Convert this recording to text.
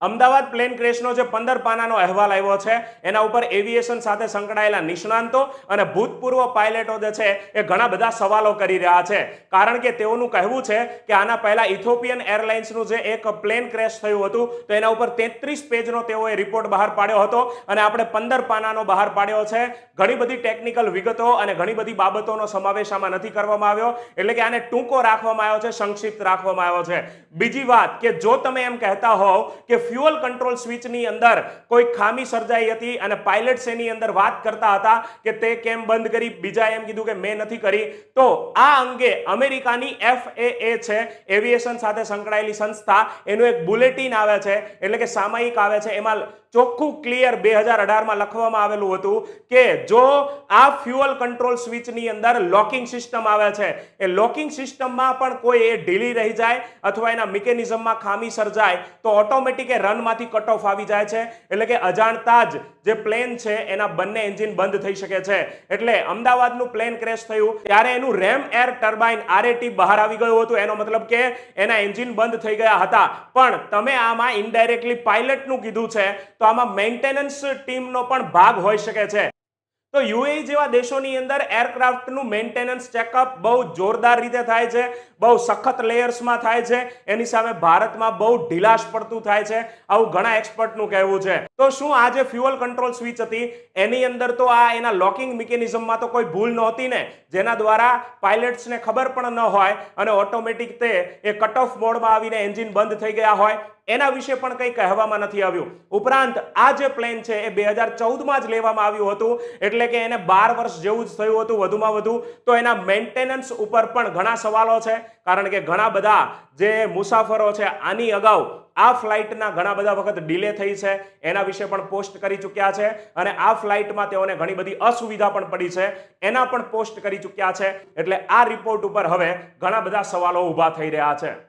Ahmedabad plane ક્રેશનો જે પંદર પાનાનો અહેવાલ આવ્યો છે, એના ઉપર એવિએશન સાથે સંકળાયેલા નિષ્ણાંતો અને ભૂતપૂર્વ પાયલટો જે છે, એ ઘણા બધા સવાલો કરી રહ્યા છે. કારણ કે તેઓનું કહેવું છે કે આના પહેલા ઇથોપિયન એરલાઇન્સનું જે એક પ્લેન ક્રેશ થયું હતું, તો એના ઉપર તેત્રીસ પેજનો તેઓએ રિપોર્ટ બહાર પાડ્યો હતો અને આપણે પંદર પાનાનો બહાર પાડ્યો છે. ઘણી બધી ટેકનિકલ વિગતો અને ઘણી બધી બાબતોનો સમાવેશ આમાં નથી કરવામાં આવ્યો, એટલે કે આને ટૂંકો રાખવામાં આવ્યો છે, સંક્ષિપ્ત રાખવામાં આવ્યો છે. બીજી વાત કે જો તમે એમ કહેતા હોવ કે ફ્યુઅલ કંટ્રોલ સ્વિચની અંદર કોઈ ખામી સર્જાઈ હતી અને પાયલટ્સ એની અંદર વાત કરતા હતા કે તે કેમ બંધ કરી? બીજા એમ કીધું કે મેં નથી કરી. તો આ અંગે અમેરિકાની FAA છે, એવિએશન સાથે સંકળાયેલી સંસ્થા, એનું એક બુલેટિન આવે છે, એટલે કે સામાયિક આવે છે. એમાં ચોખ્ખું ક્લિયર બે હજાર અઢારમાં લખવામાં આવેલું હતું કે જો આ ફ્યુઅલ કંટ્રોલ સ્વિચની અંદર લોકિંગ સિસ્ટમ આવે છે, એ લોકિંગ સિસ્ટમમાં પણ કોઈ એ ઢીલી રહી જાય અથવા એના મિકેનિઝમમાં ખામી સર્જાય, તો ઓટોમેટિક એ રનમાંથી કટ ઓફ આવી જાય છે. એટલે કે અજાણતા જ જે પ્લેન છે, એના બંને એન્જિન બંધ થઈ શકે છે. એટલે અમદાવાદનું પ્લેન ક્રેશ થયું, ત્યારે એનું રેમ એર ટર્બાઇન આરએટી બહાર આવી ગયું હતું. એનો મતલબ કે એના એન્જિન બંધ થઈ ગયા હતા. પણ તમે આમાં ઇનડાયરેક્ટલી પાયલટનું કીધું છે, તો આમાં મેન્ટેનન્સ ટીમનો પણ ભાગ હોઈ શકે છે. તો યુએઈ જેવા દેશોની અંદર એરક્રાફ્ટનું મેન્ટેનન્સ ચેકઅપ બહુ જોરદાર રીતે થાય છે, બહુ સખત લેયર્સમાં થાય છે, એની સામે ભારતમાં બહુ ઢીલાશ પડતું થાય છે, આવું ઘણા એક્સપર્ટનું કહેવું છે. તો શું આ જે ફ્યુઅલ કંટ્રોલ સ્વિચ હતી? એની અંદર તો આ એના લોકિંગ મિકેનિઝમમાં તો કોઈ ભૂલ નહોતી ને, જેના દ્વારા પાયલટ્સને ખબર પણ ન હોય અને ઓટોમેટિક તે એ કટ ઓફ મોડમાં આવીને એન્જિન બંધ થઈ ગયા હોય, એના વિશે પણ કંઈ કહેવામાં નથી આવ્યું. ઉપરાંત આ જે પ્લેન છે એ બે હજાર ચૌદમાં જ લેવામાં આવ્યું હતું એટલે કે એને બાર વર્ષ જેવું જ થયું હતું વધુમાં વધુ, તો એના મેન્ટેનન્સ ઉપર પણ ઘણા સવાલો છે. કારણ કે ઘણા બધા જે મુસાફરો છે, આની અગાઉ આ ફ્લાઇટના ઘણા બધા વખત ડિલે થઈ છે. એના વિશે પણ પોસ્ટ કરી ચૂક્યા છે અને આ ફ્લાઇટમાં તેઓને ઘણી બધી અસુવિધા પણ પડી છે. એના પણ પોસ્ટ કરી ચૂક્યા છે. એટલે આ રિપોર્ટ ઉપર હવે ઘણા બધા સવાલો ઊભા થઈ રહ્યા છે.